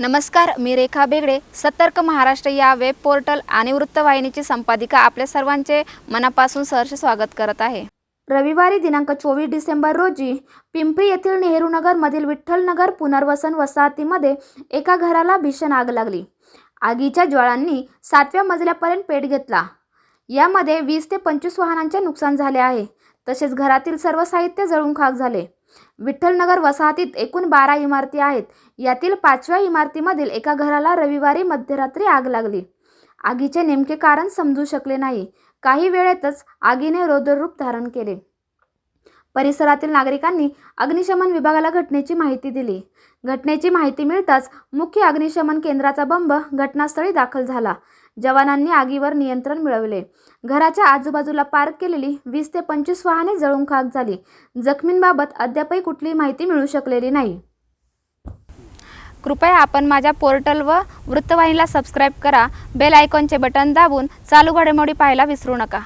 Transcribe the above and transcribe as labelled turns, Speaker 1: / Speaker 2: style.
Speaker 1: नमस्कार मी रेखा बेगडे. सतर्क महाराष्ट्र या वेब पोर्टल आणि वृत्तवाहिनीची संपादिका आपल्या सर्वांचे मनापासून सहर्ष स्वागत करत आहे. रविवारी दिनांक चोवीस डिसेंबर रोजी पिंपरी येथील नेहरू नगरमधील विठ्ठलनगर पुनर्वसन वसाहतीमध्ये एका घराला भीषण आग लागली. आगीच्या ज्वाळांनी सातव्या मजल्यापर्यंत पेट घेतला. यामध्ये वीस ते पंचवीस वाहनांचे नुकसान झाले आहे. तसेच घरातील सर्व साहित्य जळून खाक झाले. विठ्ठलनगर वसाहतीत एकूण बारा इमारती आहेत. यातील पाचव्या इमारतीमधील एका घराला रविवारी मध्यरात्री आग लागली. आगीचे नेमके कारण समजू शकले नाही. काही वेळेतच आगीने रौद्ररूप धारण केले. परिसरातील नागरिकांनी अग्निशमन विभागाला घटनेची माहिती दिली. घटनेची माहिती मिळताच मुख्य अग्निशमन केंद्राचा बंब घटनास्थळी दाखल झाला. जवानांनी आगीवर नियंत्रण मिळवले. घराच्या आजूबाजूला पार्क केलेली वीस ते पंचवीस वाहने जळून खाक झाली. जखमींबाबत अद्यापही कुठलीही माहिती मिळू शकलेली नाही. कृपया आपण माझ्या पोर्टल व वृत्तवाहिनीला सबस्क्राईब करा. बेल आयकॉनचे बटन दाबून चालू घडामोडी पाहायला विसरू नका.